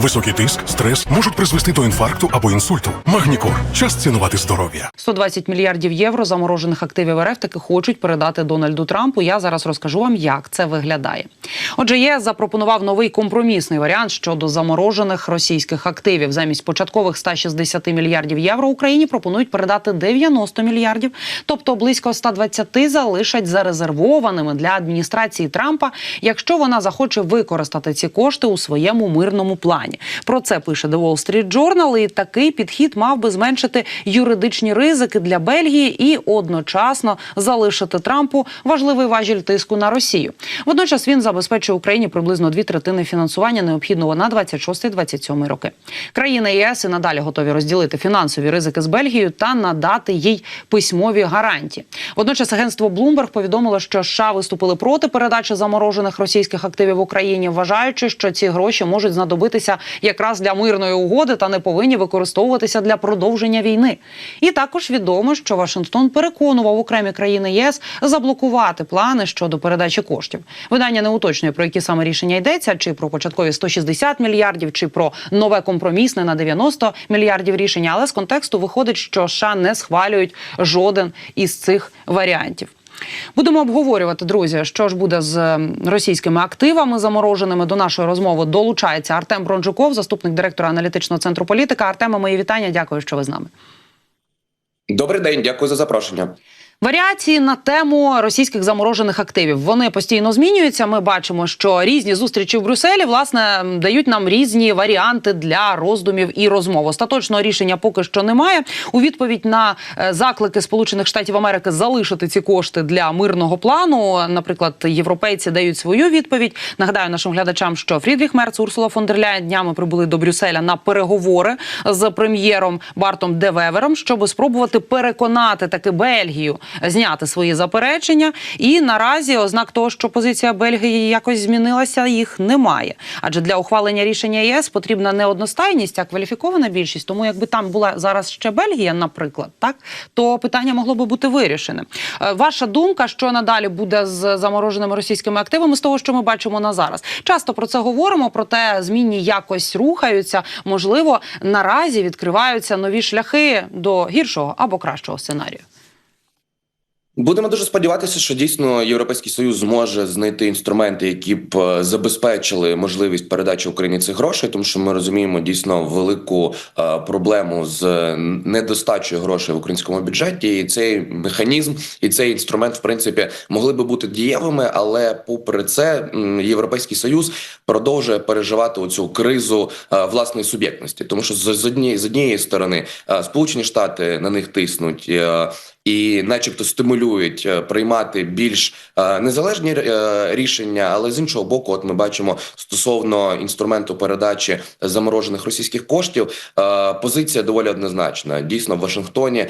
Високий тиск, стрес можуть призвести до інфаркту або інсульту. Магнікор час цінувати здоров'я. 120 мільярдів євро заморожених активів РФ таки хочуть передати Дональду Трампу. Я зараз розкажу вам, як це виглядає. Отже, ЄС запропонував новий компромісний варіант щодо заморожених російських активів. Замість початкових 160 мільярдів євро Україні пропонують передати 90 мільярдів, тобто близько 120 залишать зарезервованими для адміністрації Трампа, якщо вона захоче використати ці кошти у своєму мирному плані. Про це пише The Wall Street Journal, і такий підхід мав би зменшити юридичні ризики для Бельгії і одночасно залишити Трампу важливий важіль тиску на Росію. Водночас він забезпечує Україні приблизно дві третини фінансування необхідного на 26-27 роки. Країни ЄС і надалі готові розділити фінансові ризики з Бельгією та надати їй письмові гарантії. Водночас агентство Bloomberg повідомило, що США виступили проти передачі заморожених російських активів Україні, вважаючи, що ці гроші можуть знадобитися якраз для мирної угоди та не повинні використовуватися для продовження війни. І також відомо, що Вашингтон переконував окремі країни ЄС заблокувати плани щодо передачі коштів. Видання не уточнює про які саме рішення йдеться, чи про початкові 160 мільярдів, чи про нове компромісне на 90 мільярдів рішення. Але з контексту виходить, що США не схвалюють жоден із цих варіантів. Будемо обговорювати, друзі, що ж буде з російськими активами замороженими. До нашої розмови долучається Артем Бронжуков, заступник директора аналітичного центру політика. Артема, мої вітання. Дякую, що ви з нами. Добрий день, дякую за запрошення. Варіації на тему російських заморожених активів вони постійно змінюються. Ми бачимо, що різні зустрічі в Брюсселі власне дають нам різні варіанти для роздумів і розмов. Остаточного рішення поки що немає. У відповідь на е, заклики Сполучених Штатів Америки залишити ці кошти для мирного плану. Наприклад, європейці дають свою відповідь. Нагадаю нашим глядачам, що Фрідріх Мерц, Урсула фон дер Ляєн днями прибули до Брюсселя на переговори з прем'єром Бартом Девевером, щоб спробувати переконати таки Бельгію зняти свої заперечення. І наразі ознак того, що позиція Бельгії якось змінилася, їх немає. Адже для ухвалення рішення ЄС потрібна не одностайність, а кваліфікована більшість. Тому якби там була зараз ще Бельгія, наприклад, так то питання могло би бути вирішене. Е, Ваша думка, що надалі буде з замороженими російськими активами, з того, що ми бачимо на зараз. Часто про це говоримо, проте змінні якось рухаються. Можливо, наразі відкриваються нові шляхи до гіршого або кращого сценарію. Будемо дуже сподіватися, що дійсно Європейський Союз зможе знайти інструменти, які б е, забезпечили можливість передачі Україні цих грошей, тому що ми розуміємо дійсно велику е, проблему з недостачею грошей в українському бюджеті. І цей механізм і цей інструмент, в принципі, могли би бути дієвими, але попри це, європейський союз продовжує переживати оцю кризу е, власної суб'єктності, тому що з, однієї з однієї сторони е, Сполучені Штати на них тиснуть. І, начебто, стимулюють е, приймати більш е, незалежні е, рішення, але з іншого боку, от ми бачимо стосовно інструменту передачі заморожених російських коштів. Позиція доволі однозначна. Дійсно, в Вашингтоні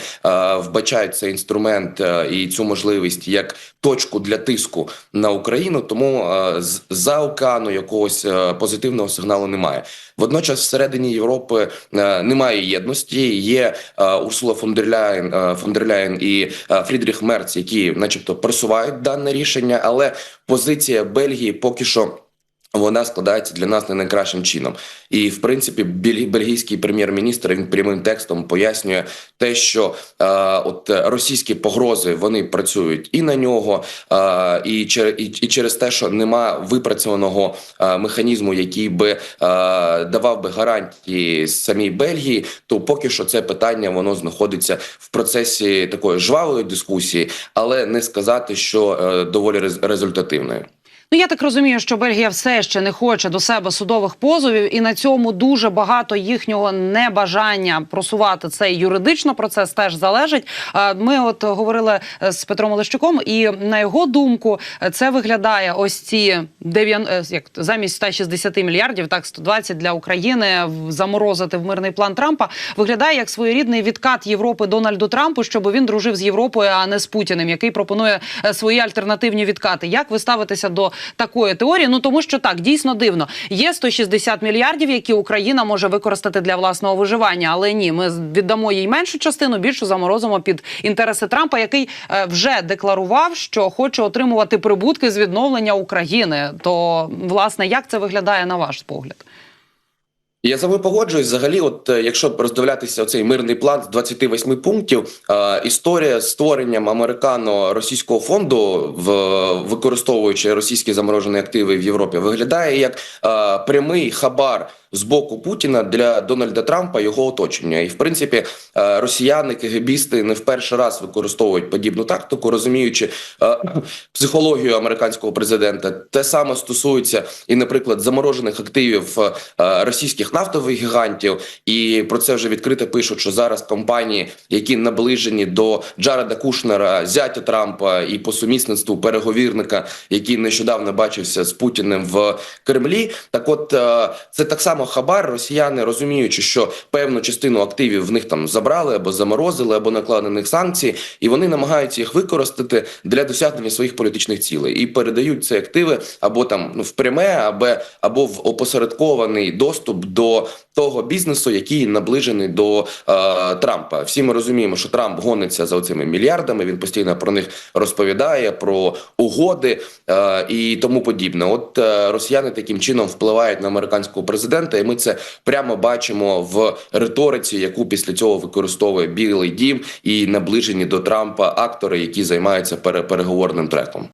вбачають цей інструмент і цю можливість як точку для тиску на Україну. Тому за океану якогось позитивного сигналу немає. Водночас, всередині Європи немає єдності. Є Урсула фон дер Ляєн, фон дер Ляєн і е, Фрідріх Мерц, які, начебто, просувають дане рішення, але позиція Бельгії поки що. Вона складається для нас не найкращим чином, і в принципі, бельгійський прем'єр-міністр він прямим текстом пояснює те, що е, от російські погрози вони працюють і на нього, е, і, і, і через те, що нема випрацьованого е, механізму, який би е, давав би гарантії самій Бельгії, то поки що це питання воно знаходиться в процесі такої жвавої дискусії, але не сказати, що е, доволі рез- результативної. Ну я так розумію, що Бельгія все ще не хоче до себе судових позовів, і на цьому дуже багато їхнього небажання просувати цей юридично процес теж залежить. Ми от говорили е, з Петром Олещуком, і на його думку, це виглядає ось ці 9, е, як замість 160 мільярдів, так 120 для України заморозити в мирний план Трампа. Виглядає як своєрідний відкат Європи Дональду Трампу, щоб він дружив з Європою, а не з Путіним, який пропонує е, свої альтернативні відкати. Як ви ставитеся до такої теорії? Ну тому що так дійсно дивно. Є 160 мільярдів, які Україна може використати для власного виживання, але ні, ми віддамо їй меншу частину, більшу заморозимо під інтереси Трампа, який е, вже декларував, що хоче отримувати прибутки з відновлення України. То власне як це виглядає на ваш погляд? Я з вами погоджуюсь. Взагалі, от е, якщо роздивлятися цей мирний план з 28 пунктів, е, історія з створенням американо-російського фонду, в використовуючи російські заморожені активи в Європі, виглядає як е, прямий хабар з боку Путіна для Дональда Трампа його оточення. І в принципі, е, росіяни, кегебісти не в перший раз використовують подібну тактику, розуміючи е, психологію американського президента. Те саме стосується і, наприклад, заморожених активів е, російських нафтових гігантів. І про це вже відкрито пишуть, що зараз компанії, які наближені до Джареда Кушнера, зятя Трампа і по сумісництву переговірника, який нещодавно бачився з Путіним в Кремлі. Так, от це так само хабар. Росіяни розуміючи, що певну частину активів в них там забрали або заморозили, або накладені на них санкції, і вони намагаються їх використати для досягнення своїх політичних цілей і передають ці активи або там ну, в пряме, або, або в опосередкований доступ до того бізнесу, який наближений до е, Трампа. Всі ми розуміємо, що Трамп гониться за цими мільярдами. Він постійно про них розповідає, про угоди е, і тому подібне. От е, росіяни таким чином впливають на американського президента, і ми це прямо бачимо в риториці, яку після цього використовує Білий Дім і наближені до Трампа актори, які займаються пере- переговорним треком.